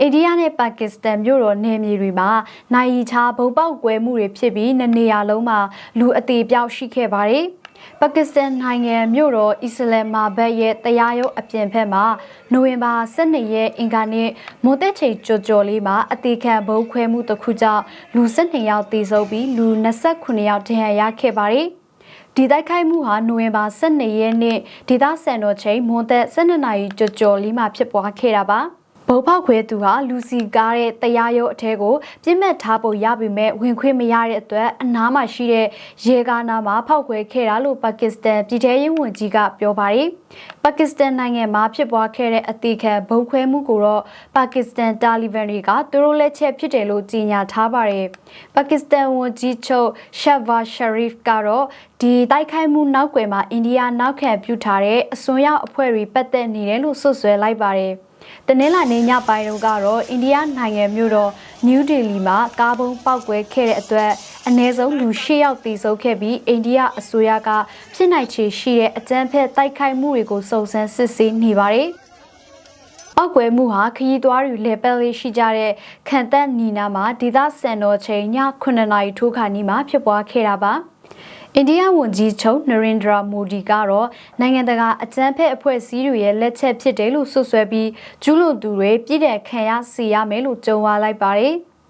အိန္ဒိယနဲ့ပါကစ္စတန်မြို့တော်နယ်မြေတွေမှာနိုင်ရီချာဘုံပေါက်ကွဲမှုတွေဖြစ်ပြီးနှစ်နေရာလုံးမှာလူအသေးပြောက်ရှိခဲ့ပါတယ်။ပါကစ္စတန်နိုင်ငံမြို့တော်အစ္စလာမာဘတ်ရဲ့တရားရုံးအပြင်ဘက်မှာနိုဝင်ဘာ12ရက်အင်္ဂါနေ့မွန်တက်ချိန်ကြော်ကြော်လေးမှာအသေးခံဘုံခွဲမှုတစ်ခုကြောင့်လူ12ယောက်သေဆုံးပြီးလူ29ယောက်ဒဏ်ရာရခဲ့ပါတယ်။ဒီတိုက်ခိုက်မှုဟာနိုဝင်ဘာ12ရက်နေ့ဒေသစံတော်ချိန်မွန်သက်12နာရီကျော်ကျော်လေးမှာဖြစ်ပွားခဲ့တာပါ ဗုံဖောက်ခွဲသူဟာလူစီကားတဲ့တရားရုံးအထဲကိုပြစ်မှတ်ထားဖို့ရပေမဲ့ဝင်ခွင့်မရတဲ့အတွက်အနားမှာရှိတဲ့ရေကားနာမှာဖောက်ခွဲခဲ့တာလို့ပါကစ္စတန်ပြည်ထရေးဝန်ကြီးကပြောပါတယ်။ပါကစ္စတန်နိုင်ငံမှာဖြစ်ပွားခဲ့တဲ့အသေးခံဘုံခွဲမှုကိုတော့ပါကစ္စတန်တာလီဘန်တွေကသူတို့လက်ချက်ဖြစ်တယ်လို့ကြေညာထားပါတယ်။ပါကစ္စတန်ဝန်ကြီးချုပ်ရှက်ဗာရှရီဖ်ကတော့ဒီတိုက်ခိုက်မှုနောက်ွယ်မှာအိန္ဒိယနောက်ခံပြုထားတဲ့အစွန်းရောက်အဖွဲ့တွေပတ်သက်နေတယ်လို့ဆွဆွဲလိုက်ပါတယ်။ တနင်္လာနေ့ညပိုင်းတုန်းကတော့အိန္ဒိယနိုင်ငံမြို့တော်နယူးဒေလီမှာကားဘုံပေါက်ကွဲခဲ့တဲ့အတွက်အနည်းဆုံးလူ၈ယောက်သေဆုံးခဲ့ပြီးအိန္ဒိယအစိုးရကဖြစ်နိုင်ခြေရှိတဲ့အကြမ်းဖက်တိုက်ခိုက်မှုတွေကိုစုံစမ်းစစ်ဆေးနေပါတယ်။အောက်ွယ်မှုဟာခရီးသွားတွေလေပက်လေးရှိကြတဲ့ခံတက်နီနာမှာဒေသစံတော်ချိန်ည9နာရီထိုးခါနီးမှာဖြစ်ပွားခဲ့တာပါ။ အိန္ဒိယဝန်ကြီးချုပ်နရင်ဒရာမိုဒီကတော့နိုင်ငံတကာအကြမ်းဖက်အဖွဲ့အစည်းတွေရဲ့လက်ချက်ဖြစ်တယ်လို့ဆွဆွဲပြီးကျူးလွန်သူတွေပြည်တဲ့ခံရစီရမယ်လို့ကြုံဝါလိုက်ပါတယ်။